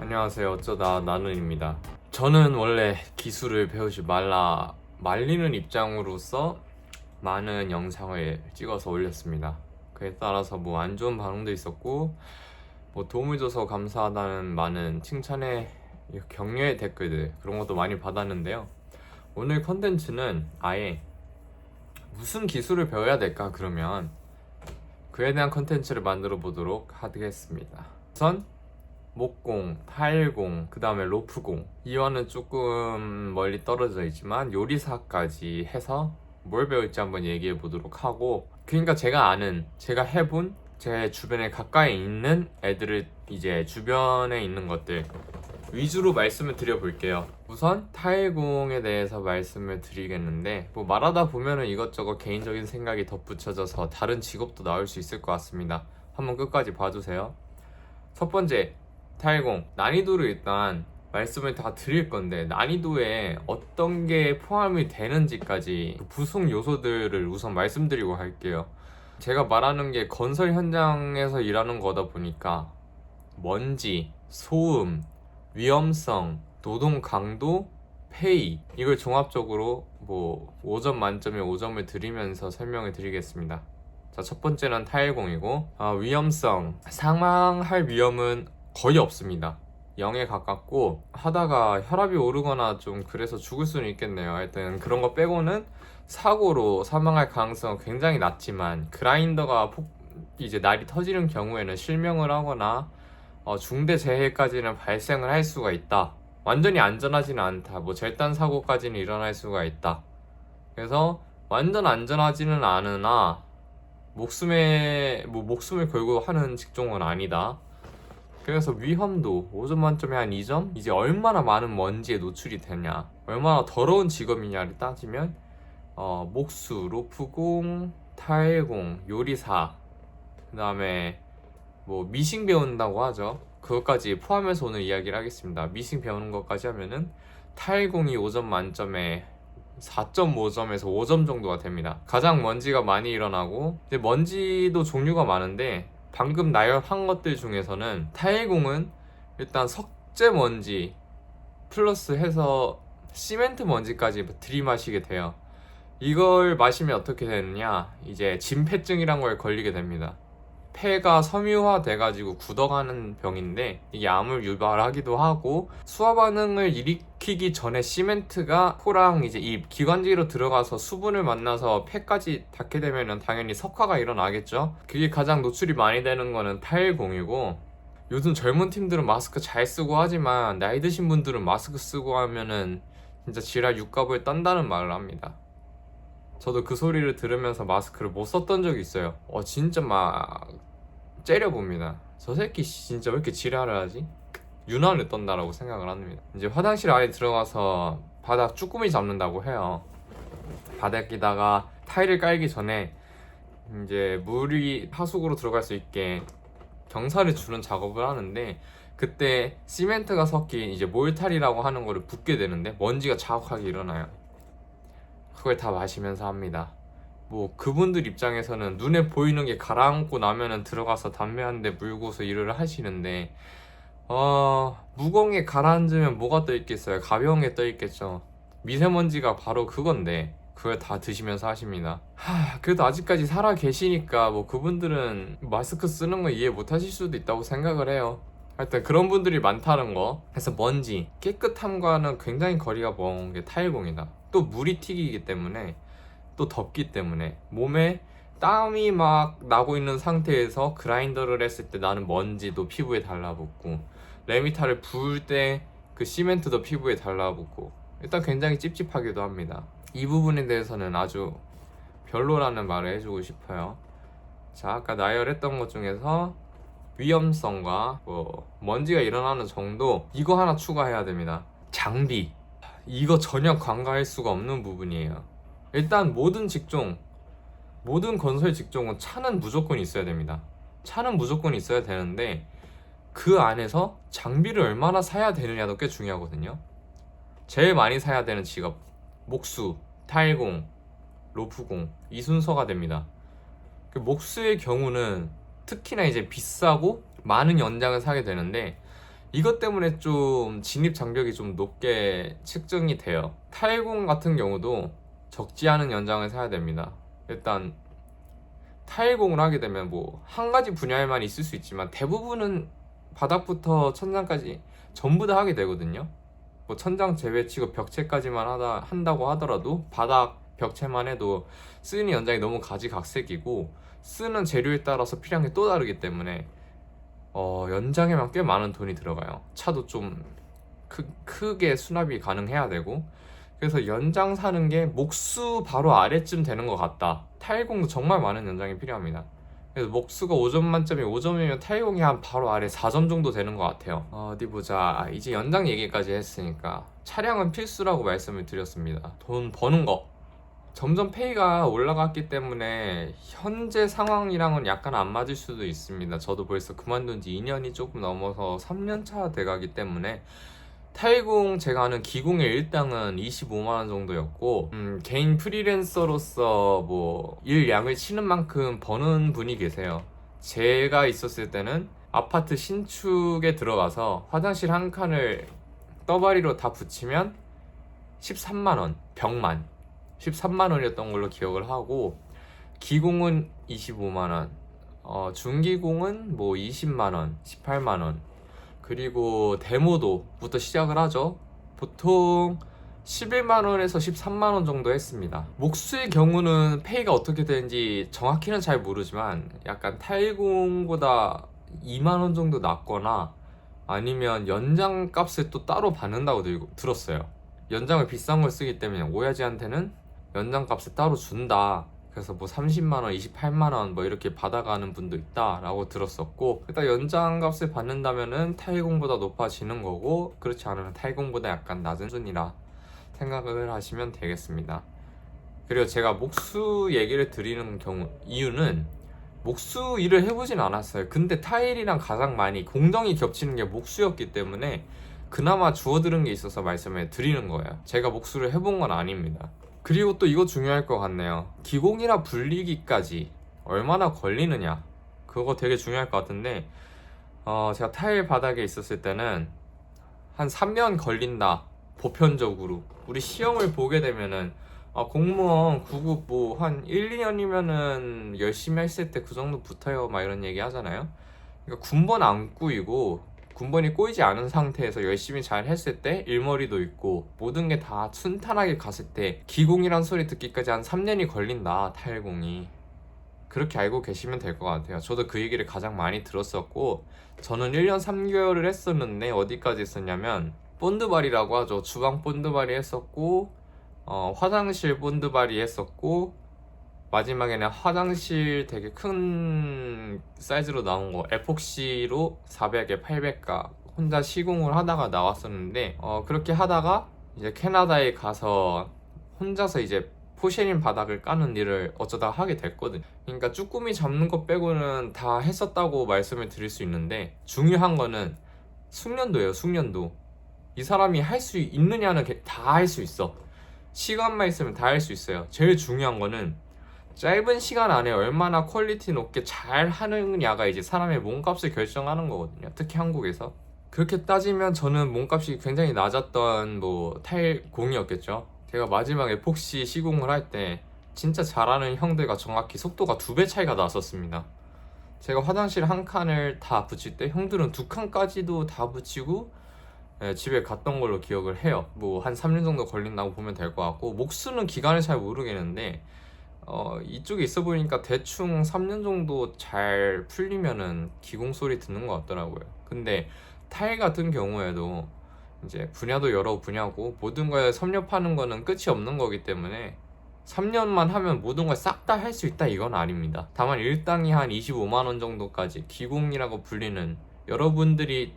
안녕하세요. 어쩌다 나는입니다. 저는 원래 기술을 배우지 말라 말리는 입장으로서 많은 영상을 찍어서 올렸습니다. 그에 따라서 뭐 안 좋은 반응도 있었고 뭐 도움을 줘서 감사하다는 많은 칭찬의 격려의 댓글들 그런 것도 많이 받았는데요. 오늘 컨텐츠는 아예 무슨 기술을 배워야 될까 그러면 그에 대한 컨텐츠를 만들어 보도록 하겠습니다. 우선 목공, 타일공, 그 다음에 로프공 이와는 조금 멀리 떨어져 있지만 요리사까지 해서 뭘 배울지 한번 얘기해 보도록 하고 그러니까 제가 아는, 제가 해본 제 주변에 가까이 있는 애들을 이제 주변에 있는 것들 위주로 말씀을 드려볼게요. 우선 타일공에 대해서 말씀을 드리겠는데 뭐 말하다 보면은 이것저것 개인적인 생각이 덧붙여져서 다른 직업도 나올 수 있을 것 같습니다. 한번 끝까지 봐주세요. 첫 번째 타일공 난이도를 일단 말씀을 다 드릴 건데 난이도에 어떤 게 포함이 되는지까지 그 부속 요소들을 우선 말씀드리고 갈게요. 제가 말하는 게 건설 현장에서 일하는 거다 보니까 먼지, 소음, 위험성, 노동 강도, 페이 이걸 종합적으로 뭐 5점 만점에 5점을 드리면서 설명을 드리겠습니다. 자, 첫 번째는 타일공이고 아, 위험성 사망할 위험은 거의 없습니다. 0에 가깝고 하다가 혈압이 오르거나 좀 그래서 죽을 수는 있겠네요. 하여튼 그런 거 빼고는 사고로 사망할 가능성은 굉장히 낮지만 그라인더가 폭 이제 날이 터지는 경우에는 실명을 하거나 어, 중대 재해까지는 발생을 할 수가 있다. 완전히 안전하지는 않다. 뭐 절단 사고까지는 일어날 수가 있다. 그래서 완전 안전하지는 않으나 목숨에 뭐 목숨을 걸고 하는 직종은 아니다. 그래서 위험도 5점 만점에 한 2점? 이제 얼마나 많은 먼지에 노출이 되냐, 얼마나 더러운 직업이냐를 따지면 어, 목수, 로프공, 타일공, 요리사, 그 다음에 뭐 미싱 배운다고 하죠. 그것까지 포함해서 오늘 이야기를 하겠습니다. 미싱 배우는 것까지 하면은 타일공이 5점 만점에 4.5점에서 5점 정도가 됩니다. 가장 먼지가 많이 일어나고 먼지도 종류가 많은데 방금 나열한 것들 중에서는 타일공은 일단 석재 먼지 플러스 해서 시멘트 먼지까지 들이마시게 돼요. 이걸 마시면 어떻게 되느냐? 이제 진폐증이란 걸 걸리게 됩니다. 폐가 섬유화 돼가지고 굳어가는 병인데 이게 암을 유발하기도 하고 수화 반응을 일으키기 전에 시멘트가 코랑 이제 이 기관지로 들어가서 수분을 만나서 폐까지 닿게 되면은 당연히 석화가 일어나겠죠. 그게 가장 노출이 많이 되는 거는 타일공이고 요즘 젊은 팀들은 마스크 잘 쓰고 하지만 나이 드신 분들은 마스크 쓰고 하면은 진짜 지랄 육갑을 딴다는 말을 합니다. 저도 그 소리를 들으면서 마스크를 못 썼던 적이 있어요. 어 진짜 막 째려봅니다. 저 새끼 진짜 왜 이렇게 지랄을 하지? 유난을 떤다라고 생각을 합니다. 이제 화장실 안에 들어가서 바닥 쭈꾸미 잡는다고 해요. 바닥에다가 타일을 깔기 전에 이제 물이 하수구로 들어갈 수 있게 경사를 주는 작업을 하는데 그때 시멘트가 섞인 이제 몰탈이라고 하는 거를 붓게 되는데 먼지가 자욱하게 일어나요. 그걸 다 마시면서 합니다. 뭐 그분들 입장에서는 눈에 보이는 게 가라앉고 나면은 들어가서 담배 한 대 물고서 일을 하시는데 어 무거운 가라앉으면 뭐가 떠 있겠어요? 가벼운 게 떠 있겠죠. 미세먼지가 바로 그건데 그걸 다 드시면서 하십니다. 하, 그래도 아직까지 살아 계시니까 뭐 그분들은 마스크 쓰는 거 이해 못 하실 수도 있다고 생각을 해요. 하여튼 그런 분들이 많다는 거. 그래서 먼지, 깨끗함과는 굉장히 거리가 먼 게 타일공이다. 또 물이 튀기기 때문에 또 덥기 때문에 몸에 땀이 막 나고 있는 상태에서 그라인더를 했을 때 나는 먼지도 피부에 달라붙고 레미타를 부을 때 그 시멘트도 피부에 달라붙고 일단 굉장히 찝찝하기도 합니다. 이 부분에 대해서는 아주 별로라는 말을 해주고 싶어요. 자, 아까 나열했던 것 중에서 위험성과 뭐 먼지가 일어나는 정도 이거 하나 추가해야 됩니다. 장비 이거 전혀 간과할 수가 없는 부분이에요. 일단 모든 직종 모든 건설 직종은 차는 무조건 있어야 됩니다. 차는 무조건 있어야 되는데 그 안에서 장비를 얼마나 사야 되느냐도 꽤 중요하거든요. 제일 많이 사야 되는 직업 목수, 타일공, 로프공 이 순서가 됩니다. 그 목수의 경우는 특히나 이제 비싸고 많은 연장을 사게 되는데 이것 때문에 좀 진입 장벽이 좀 높게 측정이 돼요. 타일공 같은 경우도 적지 않은 연장을 사야 됩니다. 일단 타일공을 하게 되면 뭐 한 가지 분야에만 있을 수 있지만 대부분은 바닥부터 천장까지 전부 다 하게 되거든요. 뭐 천장 제외치고 벽체까지만 하다 한다고 하더라도 바닥 벽체만 해도 쓰는 연장이 너무 가지각색이고 쓰는 재료에 따라서 필요한 게 또 다르기 때문에 어, 연장에만 꽤 많은 돈이 들어가요. 차도 좀 크, 크게 수납이 가능해야 되고 그래서 연장 사는 게 목수 바로 아래쯤 되는 것 같다. 타일공도 정말 많은 연장이 필요합니다. 그래서 목수가 5점 만점에 5점이면 타일공이 한 바로 아래 4점 정도 되는 것 같아요. 어, 어디 보자. 아, 이제 연장 얘기까지 했으니까 차량은 필수라고 말씀을 드렸습니다. 돈 버는 거. 점점 페이가 올라갔기 때문에 현재 상황이랑은 약간 안 맞을 수도 있습니다. 저도 벌써 그만둔 지 2년이 조금 넘어서 3년 차 돼가기 때문에 타일공 제가 아는 기공의 일당은 25만 원 정도였고 음, 개인 프리랜서로서 뭐 일량을 치는 만큼 버는 분이 계세요. 제가 있었을 때는 아파트 신축에 들어가서 화장실 한 칸을 떠바리로 다 붙이면 13만 원 벽만 13만 원이었던 걸로 기억을 하고 기공은 25만 원, 어, 중기공은 뭐 20만 원, 18만 원, 그리고 데모도부터 시작을 하죠. 보통 11만 원에서 13만 원 정도 했습니다. 목수의 경우는 페이가 어떻게 되는지 정확히는 잘 모르지만 약간 타일공보다 2만 원 정도 낮거나 아니면 연장 값을 또 따로 받는다고 들- 들었어요. 연장을 비싼 걸 쓰기 때문에 오야지한테는 연장 값을 따로 준다. 그래서 뭐 30만 원, 28만 원 뭐 이렇게 받아가는 분도 있다 라고 들었었고 일단 연장 값을 받는다면은 타일공보다 높아지는 거고 그렇지 않으면 타일공보다 약간 낮은 수준이라 생각을 하시면 되겠습니다. 그리고 제가 목수 얘기를 드리는 경우 이유는 목수 일을 해보진 않았어요. 근데 타일이랑 가장 많이 공정이 겹치는 게 목수였기 때문에 그나마 주워들은 게 있어서 말씀을 드리는 거예요. 제가 목수를 해본 건 아닙니다. 그리고 또 이거 중요할 것 같네요. 기공이라 불리기까지 얼마나 걸리느냐. 그거 되게 중요할 것 같은데, 어, 제가 타일 바닥에 있었을 때는 한 3년 걸린다. 보편적으로. 우리 시험을 보게 되면은, 아, 공무원 9급 뭐 한 1, 2년이면은 열심히 했을 때 그 정도 붙어요. 막 이런 얘기 하잖아요. 그러니까 군번 안 꾸이고 군번이 꼬이지 않은 상태에서 열심히 잘 했을 때 일머리도 있고 모든 게 다 순탄하게 갔을 때 기공이란 소리 듣기까지 한 3년이 걸린다 타일공이. 그렇게 알고 계시면 될 것 같아요. 저도 그 얘기를 가장 많이 들었었고 저는 1년 3개월을 했었는데 어디까지 했었냐면 본드발이라고 하죠. 주방 본드발이 했었고 어, 화장실 본드발이 했었고 마지막에는 화장실 되게 큰 사이즈로 나온 거 에폭시로 400에 800가 혼자 시공을 하다가 나왔었는데 어, 그렇게 하다가 이제 캐나다에 가서 혼자서 이제 포쉐린 바닥을 까는 일을 어쩌다 하게 됐거든. 그러니까 쭈꾸미 잡는 것 빼고는 다 했었다고 말씀을 드릴 수 있는데 중요한 거는 숙련도예요. 숙련도. 이 사람이 할 수 있느냐는 다 할 수 있어. 시간만 있으면 다 할 수 있어요. 제일 중요한 거는 짧은 시간 안에 얼마나 퀄리티 높게 잘 하느냐가 이제 사람의 몸값을 결정하는 거거든요. 특히 한국에서. 그렇게 따지면 저는 몸값이 굉장히 낮았던 뭐 타일공이었겠죠. 제가 마지막 에폭시 시공을 할 때 진짜 잘하는 형들과 정확히 속도가 두 배 차이가 났었습니다. 제가 화장실 한 칸을 다 붙일 때 형들은 두 칸까지도 다 붙이고 예, 집에 갔던 걸로 기억을 해요. 뭐 한 3년 정도 걸린다고 보면 될 것 같고 목수는 기간을 잘 모르겠는데 어, 이쪽에 있어 보니까 대충 3년 정도 잘 풀리면은 기공 소리 듣는 것 같더라고요. 근데 타일 같은 경우에도 이제 분야도 여러 분야고 모든 거에 섭렵하는 거는 끝이 없는 거기 때문에 3년만 하면 모든 걸 싹 다 할 수 있다 이건 아닙니다. 다만 일당이 한 25만 원 정도까지 기공이라고 불리는 여러분들이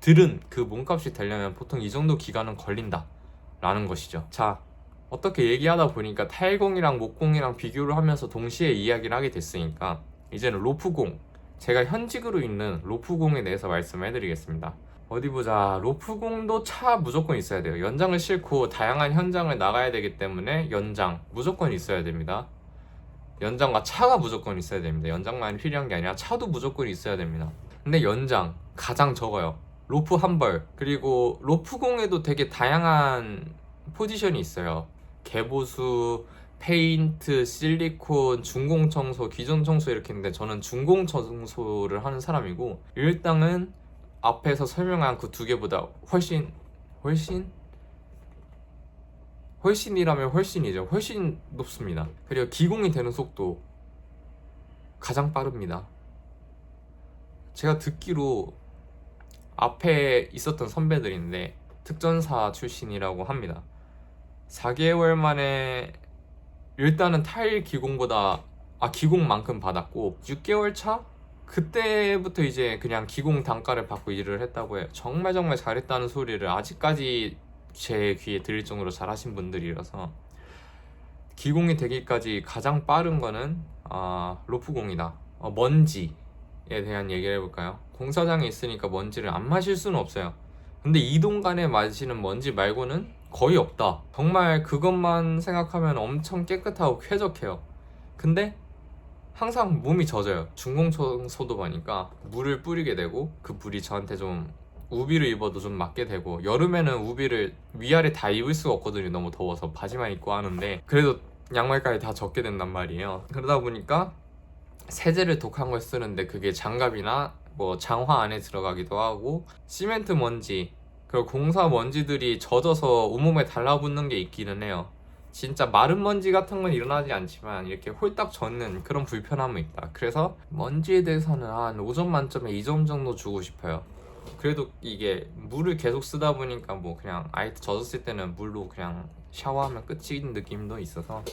들은 그 몸값이 되려면 보통 이 정도 기간은 걸린다 라는 것이죠. 자, 어떻게 얘기하다 보니까 타일공이랑 목공이랑 비교를 하면서 동시에 이야기를 하게 됐으니까 이제는 로프공 제가 현직으로 있는 로프공에 대해서 말씀을 해드리겠습니다. 어디 보자. 로프공도 차 무조건 있어야 돼요. 연장을 싣고 다양한 현장을 나가야 되기 때문에 연장 무조건 있어야 됩니다. 연장과 차가 무조건 있어야 됩니다. 연장만 필요한 게 아니라 차도 무조건 있어야 됩니다. 근데 연장 가장 적어요. 로프 한 벌, 그리고 로프공에도 되게 다양한 포지션이 있어요. 개보수, 페인트, 실리콘, 중공 청소, 기존 청소 이렇게 있는데 저는 중공 청소를 하는 사람이고 일당은 앞에서 설명한 그 두 개보다 훨씬 훨씬 훨씬이라면 훨씬이죠. 훨씬 높습니다. 그리고 기공이 되는 속도 가장 빠릅니다. 제가 듣기로 앞에 있었던 선배들인데 특전사 출신이라고 합니다. 4개월 만에 일단은 타일 기공보다 아 기공만큼 받았고 6개월 차 그때부터 이제 그냥 기공 단가를 받고 일을 했다고 해요. 정말 정말 잘했다는 소리를 아직까지 제 귀에 들릴 정도로 잘하신 분들이라서 기공이 되기까지 가장 빠른 거는 아, 로프공이다. 어, 먼지에 대한 얘기를 해볼까요? 공사장에 있으니까 먼지를 안 마실 수는 없어요. 근데 이동간에 마시는 먼지 말고는 거의 없다. 정말 그것만 생각하면 엄청 깨끗하고 쾌적해요. 근데 항상 몸이 젖어요. 중공청 소도하니까 물을 뿌리게 되고 그 물이 저한테 좀 우비를 입어도 좀 맞게 되고 여름에는 우비를 위아래 다 입을 수가 없거든요. 너무 더워서 바지만 입고 하는데 그래도 양말까지 다 젖게 된단 말이에요. 그러다 보니까 세제를 독한 걸 쓰는데 그게 장갑이나 뭐 장화 안에 들어가기도 하고 시멘트 먼지 그리고 공사 먼지들이 젖어서 온몸에 달라붙는 게 있기는 해요. 진짜 마른 먼지 같은 건 일어나지 않지만 이렇게 홀딱 젖는 그런 불편함은 있다. 그래서 먼지에 대해서는 한 5점 만점에 2점 정도 주고 싶어요. 그래도 이게 물을 계속 쓰다 보니까 뭐 그냥 아예 젖었을 때는 물로 그냥 샤워하면 끝인 느낌도 있어서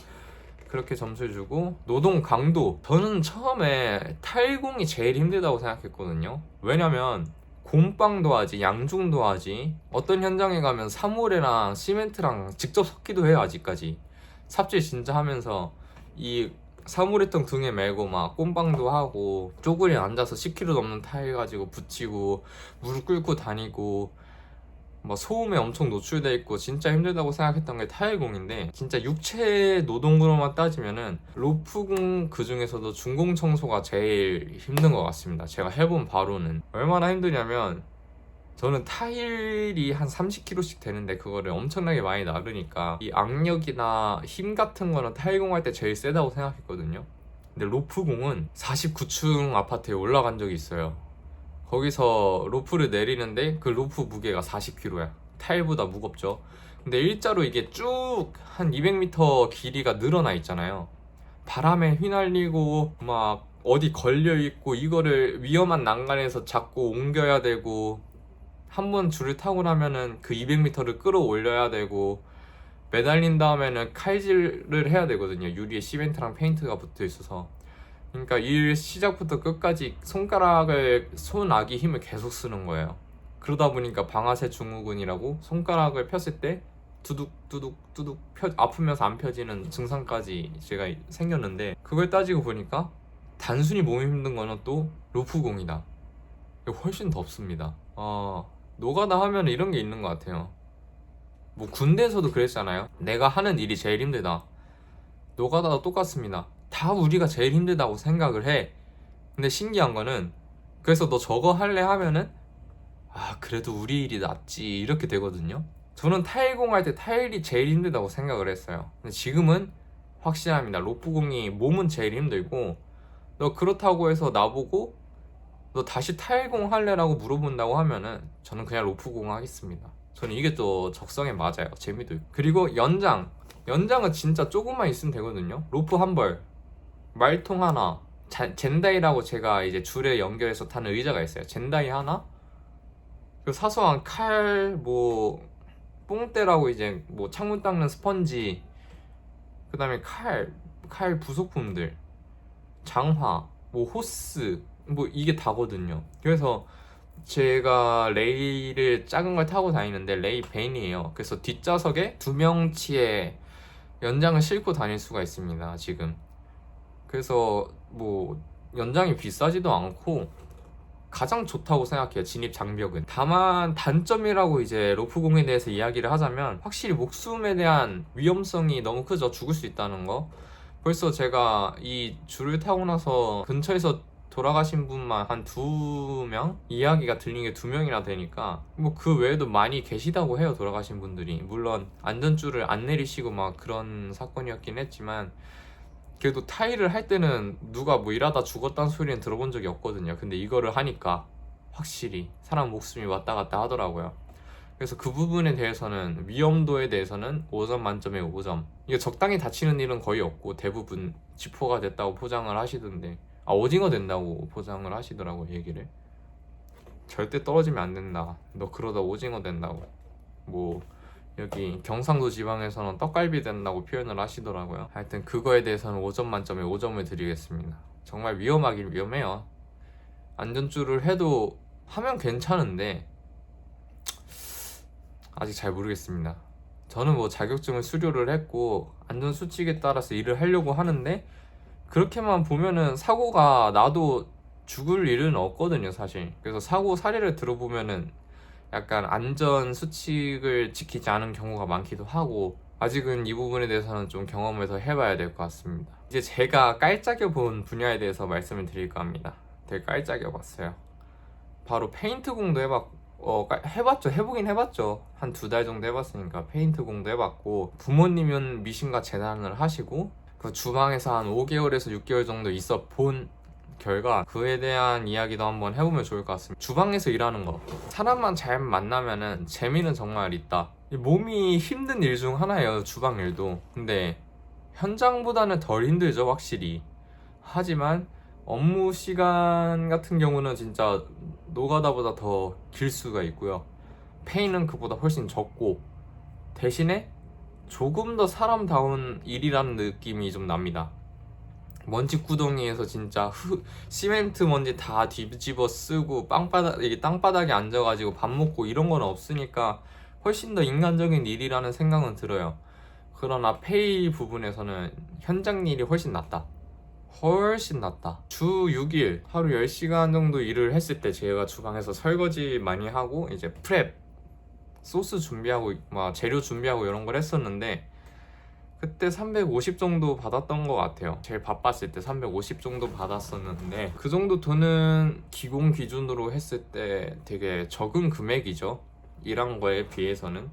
그렇게 점수를 주고 노동 강도 저는 처음에 탈공이 제일 힘들다고 생각했거든요 왜냐면 곰빵도 하지 양중도 하지. 어떤 현장에 가면 사물이랑 시멘트랑 직접 섞기도 해요 아직까지. 삽질 진짜 하면서 이 사물했던 등에 메고 막 꼼방도 하고 쪼그리 앉아서 10kg 넘는 타일 가지고 붙이고 무릎 꿇고 다니고 막 소음에 엄청 노출돼 있고 진짜 힘들다고 생각했던 게 타일공인데 진짜 육체 노동으로만 따지면은 로프공 그 중에서도 중공 청소가 제일 힘든 것 같습니다. 제가 해본 바로는 얼마나 힘드냐면 저는 타일이 한 30kg씩 되는데 그거를 엄청나게 많이 나르니까 이 악력이나 힘 같은 거는 타일공 할 때 제일 세다고 생각했거든요. 근데 로프공은 49층 아파트에 올라간 적이 있어요. 거기서 로프를 내리는데 그 로프 무게가 40kg야. 타일보다 무겁죠. 근데 일자로 이게 쭉 한 200m 길이가 늘어나 있잖아요. 바람에 휘날리고 막 어디 걸려 있고 이거를 위험한 난간에서 잡고 옮겨야 되고 한 번 줄을 타고 나면은 그 200m를 끌어올려야 되고 매달린 다음에는 칼질을 해야 되거든요. 유리에 시멘트랑 페인트가 붙어 있어서. 그러니까 일 시작부터 끝까지 손가락을 손아기 힘을 계속 쓰는 거예요. 그러다 보니까 방아쇠 증후군이라고 손가락을 폈을 때 두둑 두둑 두둑 펴, 아프면서 안 펴지는 증상까지 제가 생겼는데 그걸 따지고 보니까 단순히 몸이 힘든 거는 또 로프공이다. 이거 훨씬 덥습니다. 어, 노가다 하면 이런 게 있는 것 같아요. 뭐 군대에서도 그랬잖아요. 내가 하는 일이 제일 힘들다. 노가다도 똑같습니다. 다 우리가 제일 힘들다고 생각을 해. 근데 신기한 거는 그래서 너 저거 할래 하면은 아 그래도 우리 일이 낫지 이렇게 되거든요. 저는 타일공 할 때 타일이 제일 힘들다고 생각을 했어요. 근데 지금은 확실합니다. 로프공이 몸은 제일 힘들고 너 그렇다고 해서 나보고 너 다시 타일공 할래라고 물어본다고 하면은 저는 그냥 로프공 하겠습니다. 저는 이게 또 적성에 맞아요. 재미도 있고. 그리고 연장. 연장은 진짜 조금만 있으면 되거든요. 로프 한 벌, 말통 하나, 자, 젠다이라고 제가 이제 줄에 연결해서 타는 의자가 있어요. 젠다이 하나, 그 사소한 칼, 뭐 뽕대라고 이제 뭐 창문 닦는 스펀지, 그 다음에 칼, 칼 부속품들, 장화, 뭐 호스, 뭐 이게 다거든요. 그래서 제가 레이를 작은 걸 타고 다니는데 레이 벤이에요. 그래서 뒷좌석에 두 명치의 연장을 싣고 다닐 수가 있습니다. 지금. 그래서 뭐 연장이 비싸지도 않고 가장 좋다고 생각해요. 진입 장벽은. 다만 단점이라고 이제 로프공에 대해서 이야기를 하자면 확실히 목숨에 대한 위험성이 너무 크죠. 죽을 수 있다는 거. 벌써 제가 이 줄을 타고 나서 근처에서 돌아가신 분만 한 두 명 이야기가 들린 게 두 명이나 되니까 뭐 그 외에도 많이 계시다고 해요 돌아가신 분들이 물론 안전줄을 안 내리시고 막 그런 사건이었긴 했지만 그래도 타일을 할 때는 누가 뭐 일하다 죽었다는 소리는 들어본 적이 없거든요. 근데 이거를 하니까 확실히 사람 목숨이 왔다 갔다 하더라고요. 그래서 그 부분에 대해서는 위험도에 대해서는 5점 만점에 5점. 이게 적당히 다치는 일은 거의 없고 대부분 지포가 됐다고 포장을 하시던데 아 오징어 된다고 포장을 하시더라고 얘기를. 절대 떨어지면 안 된다. 너 그러다 오징어 된다고. 뭐 여기 경상도 지방에서는 떡갈비 된다고 표현을 하시더라고요. 하여튼 그거에 대해서는 5점 만점에 5점을 드리겠습니다. 정말 위험하긴 위험해요. 안전줄을 해도 하면 괜찮은데 아직 잘 모르겠습니다. 저는 뭐 자격증을 수료를 했고 안전 수칙에 따라서 일을 하려고 하는데 그렇게만 보면은 사고가 나도 죽을 일은 없거든요, 사실. 그래서 사고 사례를 들어보면은 약간 안전 수칙을 지키지 않은 경우가 많기도 하고 아직은 이 부분에 대해서는 좀 경험을 더 해봐야 될 것 같습니다. 이제 제가 깔짝여 본 분야에 대해서 말씀을 드릴까 합니다. 되게 깔짝여 봤어요. 바로 페인트 공도 해봤 어, 깔- 해봤죠. 해보긴 해봤죠. 한 두 달 정도 해봤으니까 페인트 공도 해봤고 부모님은 미신과 재단을 하시고 그 주방에서 한 5개월에서 6개월 정도 있어 본 결과 그에 대한 이야기도 한번 해보면 좋을 것 같습니다. 주방에서 일하는 거 사람만 잘 만나면은 재미는 정말 있다. 이 몸이 힘든 일 중 하나예요. 주방 일도. 근데 현장보다는 덜 힘들죠, 확실히. 하지만 업무 시간 같은 경우는 진짜 노가다보다 더 길 수가 있고요. 페이는 그보다 훨씬 적고 대신에 조금 더 사람다운 일이라는 느낌이 좀 납니다. 먼지 구덩이에서 진짜 흙, 시멘트 먼지 다 뒤집어 쓰고 빵바닥 이게 땅바닥에 앉아가지고 밥 먹고 이런 건 없으니까 훨씬 더 인간적인 일이라는 생각은 들어요. 그러나 페이 부분에서는 현장 일이 훨씬 낫다. 훨씬 낫다. 주 6일 하루 10시간 정도 일을 했을 때 제가 주방에서 설거지 많이 하고 이제 프랩 소스 준비하고 막 재료 준비하고 이런 걸 했었는데 그때 350 정도 받았던 것 같아요. 제일 바빴을 때 350 정도 받았었는데 그 정도 돈은 기공 기준으로 했을 때 되게 적은 금액이죠. 일한 거에 비해서는.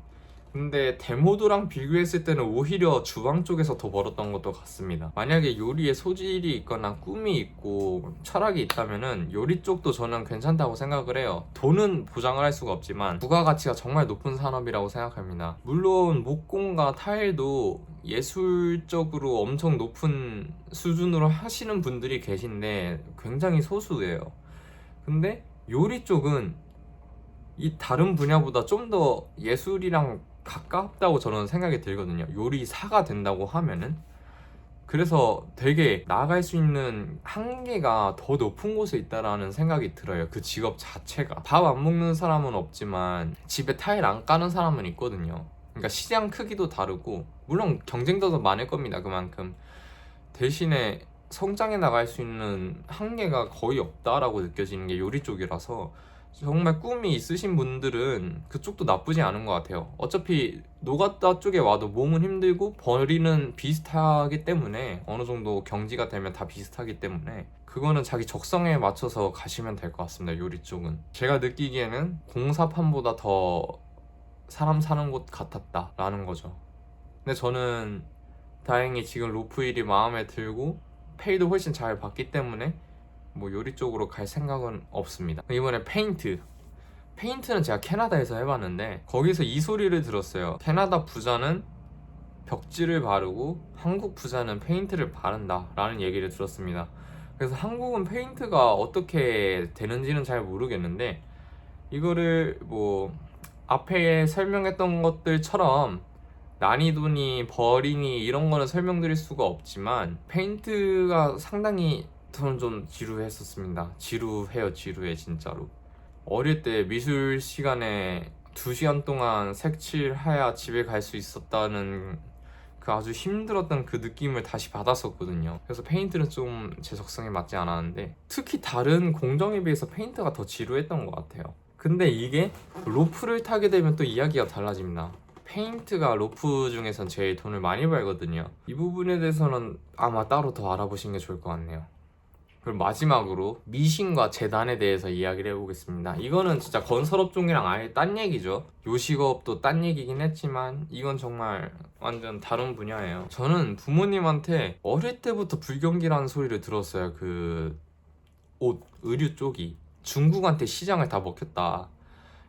근데 데모도랑 비교했을 때는 오히려 주방 쪽에서 더 벌었던 것도 같습니다. 만약에 요리에 소질이 있거나 꿈이 있고 철학이 있다면은 요리 쪽도 저는 괜찮다고 생각을 해요. 돈은 보장을 할 수가 없지만 부가가치가 정말 높은 산업이라고 생각합니다. 물론 목공과 타일도 예술적으로 엄청 높은 수준으로 하시는 분들이 계신데 굉장히 소수예요. 근데 요리 쪽은 이 다른 분야보다 좀 더 예술이랑 가깝다고 저는 생각이 들거든요. 요리사가 된다고 하면은 그래서 되게 나아갈 수 있는 한계가 더 높은 곳에 있다라는 생각이 들어요. 그 직업 자체가 밥 안 먹는 사람은 없지만 집에 타일 안 까는 사람은 있거든요. 그러니까 시장 크기도 다르고 물론 경쟁도 더 많을 겁니다. 그만큼 대신에 성장해 나갈 수 있는 한계가 거의 없다라고 느껴지는 게 요리 쪽이라서 정말 꿈이 있으신 분들은 그쪽도 나쁘지 않은 것 같아요. 어차피 노가다 쪽에 와도 몸은 힘들고 벌이는 비슷하기 때문에 어느 정도 경지가 되면 다 비슷하기 때문에 그거는 자기 적성에 맞춰서 가시면 될 것 같습니다. 요리 쪽은 제가 느끼기에는 공사판보다 더 사람 사는 곳 같았다라는 거죠. 근데 저는 다행히 지금 로프 일이 마음에 들고 페이도 훨씬 잘 받기 때문에 뭐 요리 쪽으로 갈 생각은 없습니다. 이번에 페인트. 페인트는 제가 캐나다에서 해봤는데 거기서 이 소리를 들었어요. 캐나다 부자는 벽지를 바르고 한국 부자는 페인트를 바른다 라는 얘기를 들었습니다. 그래서 한국은 페인트가 어떻게 되는지는 잘 모르겠는데 이거를 뭐 앞에 설명했던 것들처럼 난이도니 벌이니 이런 거는 설명드릴 수가 없지만 페인트가 상당히 저는 좀 지루했었습니다. 지루해요, 지루해 진짜로. 어릴 때 미술 시간에 2시간 동안 색칠해야 집에 갈 수 있었다는 그 아주 힘들었던 그 느낌을 다시 받았었거든요. 그래서 페인트는 좀 제 적성에 맞지 않았는데 특히 다른 공정에 비해서 페인트가 더 지루했던 것 같아요. 근데 이게 로프를 타게 되면 또 이야기가 달라집니다. 페인트가 로프 중에선 제일 돈을 많이 벌거든요. 이 부분에 대해서는 아마 따로 더 알아보시는 게 좋을 것 같네요. 그리고 마지막으로 미신과 재단에 대해서 이야기를 해보겠습니다. 이거는 진짜 건설업 종이랑 아예 딴 얘기죠. 요식업도 딴 얘기긴 했지만 이건 정말 완전 다른 분야예요. 저는 부모님한테 어릴 때부터 불경기라는 소리를 들었어요. 그 옷, 의류 쪽이 중국한테 시장을 다 먹혔다.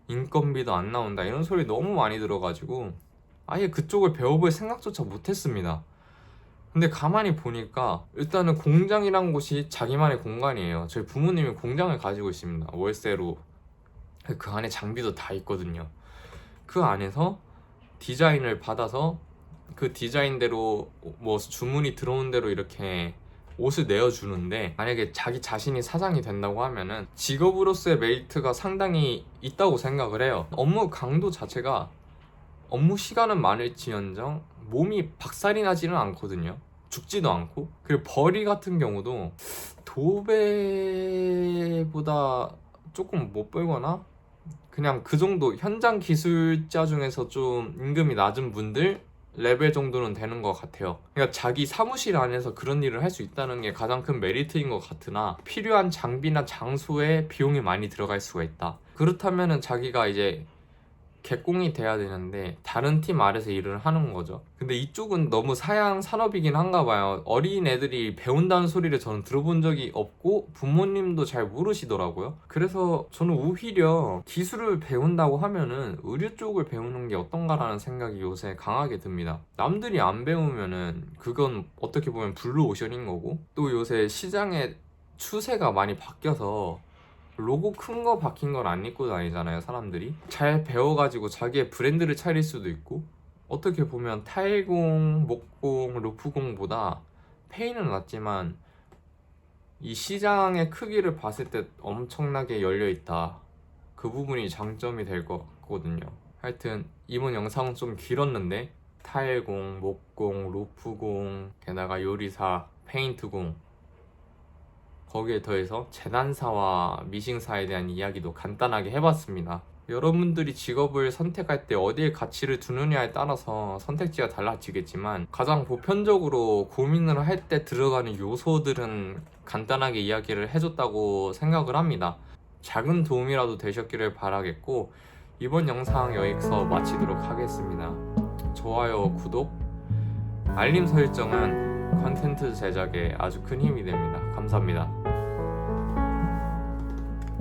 인건비도 안 나온다. 이런 소리 너무 많이 들어가지고 아예 그쪽을 배워볼 생각조차 못했습니다. 근데 가만히 보니까 일단은 공장이란 곳이 자기만의 공간이에요. 저희 부모님이 공장을 가지고 있습니다. 월세로 그 안에 장비도 다 있거든요. 그 안에서 디자인을 받아서 그 디자인대로 뭐 주문이 들어온 대로 이렇게 옷을 내어주는데 만약에 자기 자신이 사장이 된다고 하면은 직업으로서의 메리트가 상당히 있다고 생각을 해요. 업무 강도 자체가 업무 시간은 많을지언정 몸이 박살이 나지는 않거든요. 죽지도 않고 그리고 벌이 같은 경우도 도배보다 조금 못 벌거나 그냥 그 정도 현장 기술자 중에서 좀 임금이 낮은 분들 레벨 정도는 되는 것 같아요. 그러니까 자기 사무실 안에서 그런 일을 할 수 있다는 게 가장 큰 메리트인 것 같으나 필요한 장비나 장소에 비용이 많이 들어갈 수가 있다. 그렇다면은 자기가 이제 개공이 돼야 되는데 다른 팀 아래서 일을 하는 거죠. 근데 이쪽은 너무 사양 산업이긴 한가 봐요. 어린 애들이 배운다는 소리를 저는 들어본 적이 없고 부모님도 잘 모르시더라고요. 그래서 저는 오히려 기술을 배운다고 하면은 의료 쪽을 배우는 게 어떤가라는 생각이 요새 강하게 듭니다. 남들이 안 배우면은 그건 어떻게 보면 블루 오션인 거고 또 요새 시장의 추세가 많이 바뀌어서 로고 큰 거 박힌 걸 안 입고 다니잖아요 사람들이. 잘 배워가지고 자기의 브랜드를 차릴 수도 있고 어떻게 보면 타일공, 목공, 루프공보다 페이는 낮지만 이 시장의 크기를 봤을 때 엄청나게 열려 있다. 그 부분이 장점이 될 것 같거든요. 하여튼 이번 영상은 좀 길었는데 타일공, 목공, 루프공, 게다가 요리사, 페인트공 거기에 더해서 재단사와 미싱사에 대한 이야기도 간단하게 해봤습니다. 여러분들이 직업을 선택할 때 어디에 가치를 두느냐에 따라서 선택지가 달라지겠지만 가장 보편적으로 고민을 할 때 들어가는 요소들은 간단하게 이야기를 해줬다고 생각을 합니다. 작은 도움이라도 되셨기를 바라겠고 이번 영상 여기서 마치도록 하겠습니다. 좋아요, 구독, 알림 설정은 컨텐츠 제작에 아주 큰 힘이 됩니다. 감사합니다.